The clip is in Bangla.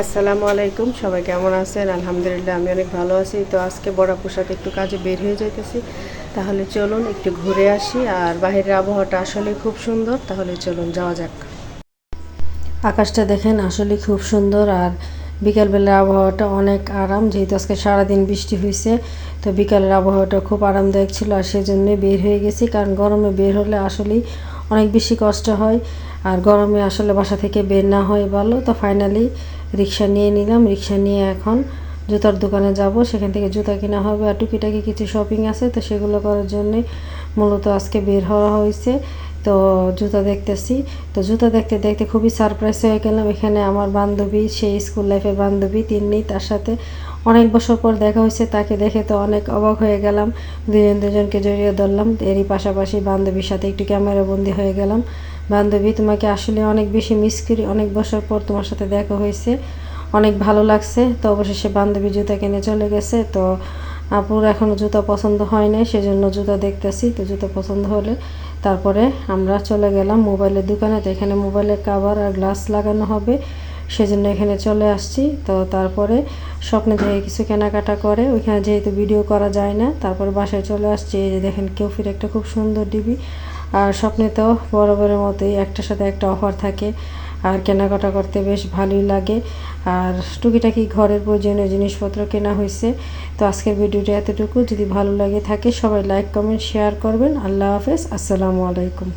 আসসালামু আলাইকুম, সবাই কেমন আছেন? আলহামদুলিল্লাহ, আমি অনেক ভালো আছি। তো আজকে বড় পোশাক একটু কাজে বের হয়ে যাইতেছি। তাহলে চলুন একটু ঘুরে আসি। আর বাইরের আবহাওয়াটা আসলে খুব সুন্দর, তাহলে চলুন যাওয়া যাক। আকাশটা দেখেন আসলে খুব সুন্দর, আর বিকালবেলার আবহাওয়াটা অনেক আরাম। যেহেতু আজকে সারাদিন বৃষ্টি হয়েছে তো বিকালের আবহাওয়াটা খুব আরামদায়ক ছিল, আর সেজন্যই বের হয়ে গেছি। কারণ গরমে বের হলে আসলেই অনেক বেশি কষ্ট হয়। আর গরমে আসলে বাসা থেকে বের না হয় বলো, তো ফাইনালি রিক্সা নিয়ে নিলাম। রিক্সা নিয়ে এখন জুতার দোকানে যাব। সেখান থেকে জুতা কেনা হবে। আর টুকিটাকি কিছু শপিং আছে, তো সেগুলো করার জন্যে মূলত আজকে বের হওয়া হয়েছে। তো জুতা দেখতেছি। তো জুতা দেখতে দেখতে খুবই সারপ্রাইজ হয়ে গেলাম। এখানে আমার বান্ধবী, সেই স্কুল লাইফের বান্ধবী তিনি তার সাথে অনেক বছর পর দেখা হয়েছে। তাকে দেখে তো অনেক অবাক হয়ে গেলাম। দুজন দুজনকে জড়িয়ে ধরলাম। এরই পাশাপাশি বান্ধবীর সাথে একটু ক্যামেরা বন্দি হয়ে গেলাম। বান্ধবী, তোমাকে আসলে অনেক বেশি মিস করি। অনেক বছর পর তোমার সাথে দেখা হয়েছে। অনেক ভালো লাগছে। তো অবশেষে বান্ধবী জুতা কিনে চলে গেছে। তো আপুর এখনও জুতা পছন্দ হয় নাই সেজন্য জুতা দেখতেছি। তো জুতা পছন্দ হলে তারপরে আমরা চলে গেলাম মোবাইলের দোকানে। তো এখানে মোবাইলের কাভার আর গ্লাস লাগানো হবে, সেজন্য এখানে চলে আসছি। তো তারপরে স্বপ্নে থেকে কিছু কেনাকাটা করে, ওইখানে যেহেতু ভিডিও করা যায় না, তারপরে বাসায় চলে আসছি। এই যে দেখেন কেউ ফিরে একটা খুব সুন্দর ডিবি। আর স্বপ্নে স্বপ্নেতেও বরাবরের মতোই একটার সাথে একটা অফার থাকে। আর কেনাকাটা করতে বেশ ভালোই লাগে। আর টুকিটাকি ঘরের প্রয়োজনীয় জিনিসপত্র কেনা হয়েছে। তো আজকের ভিডিওটা এতটুকু। যদি ভালো লাগে থাকে, সবাই লাইক কমেন্ট শেয়ার করবেন। আল্লাহ হাফেজ। আসসালামু আলাইকুম।